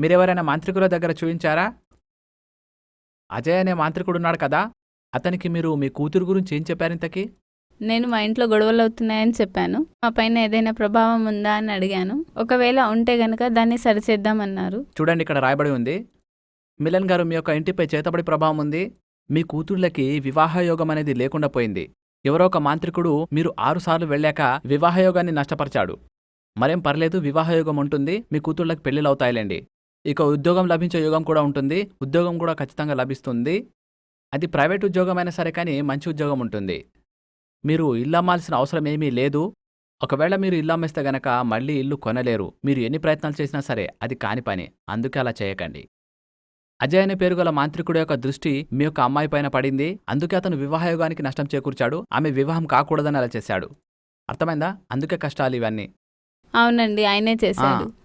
మీరెవరైనా మాంత్రికుల దగ్గర చూయించారా అజయ్ అనే మాంత్రికుడు ఉన్నాడు కదా అతనికి మీరు మీ కూతురు గురించి ఏం చెప్పారు ఇంతకీ? నేను మా ఇంట్లో గొడవలు అవుతున్నాయని చెప్పాను. మా పైన ఏదైనా ప్రభావం ఉందా అని అడిగాను. ఒకవేళ ఉంటే గనక దాన్ని సరిచేద్దామన్నారు చూడండి ఇక్కడ రాయబడి ఉంది. మిలన్ గారు మీ యొక్క ఇంటిపై చేతబడి ప్రభావం ఉంది. మీ కూతుర్లకి వివాహయోగం అనేది లేకుండా పోయింది. ఎవరో ఒక మాంత్రికుడు మీరు ఆరుసార్లు వెళ్ళాక వివాహయోగాన్ని నష్టపరిచాడు. మరేం పర్లేదు వివాహయోగం ఉంటుంది. మీ కూతుర్లకు పెళ్ళిళ్ళు అవుతాయిలేండి. ఇక ఉద్యోగం లభించే యోగం కూడా ఉంటుంది. ఉద్యోగం కూడా ఖచ్చితంగా లభిస్తుంది. అది ప్రైవేట్ ఉద్యోగం అయినా సరే కానీ మంచి ఉద్యోగం ఉంటుంది. మీరు ఇల్లు అమ్మాల్సిన అవసరం ఏమీ లేదు. ఒకవేళ మీరు ఇల్లు అమ్మేస్తే గనక మళ్ళీ ఇల్లు కొనలేరు. మీరు ఎన్ని ప్రయత్నాలు చేసినా సరే అది కాని పని. అందుకే అలా చేయకండి. అజయ్ అనే పేరు గల మాంత్రికుడు యొక్క దృష్టి మీ యొక్క అమ్మాయి పైన పడింది. అందుకే అతను వివాహయోగానికి నష్టం చేకూర్చాడు. ఆమె వివాహం కాకూడదని అలా చేశాడు. అర్థమైందా? అందుకే కష్టాలు ఇవన్నీ. అవునండి. ఆయనే చేశాడు.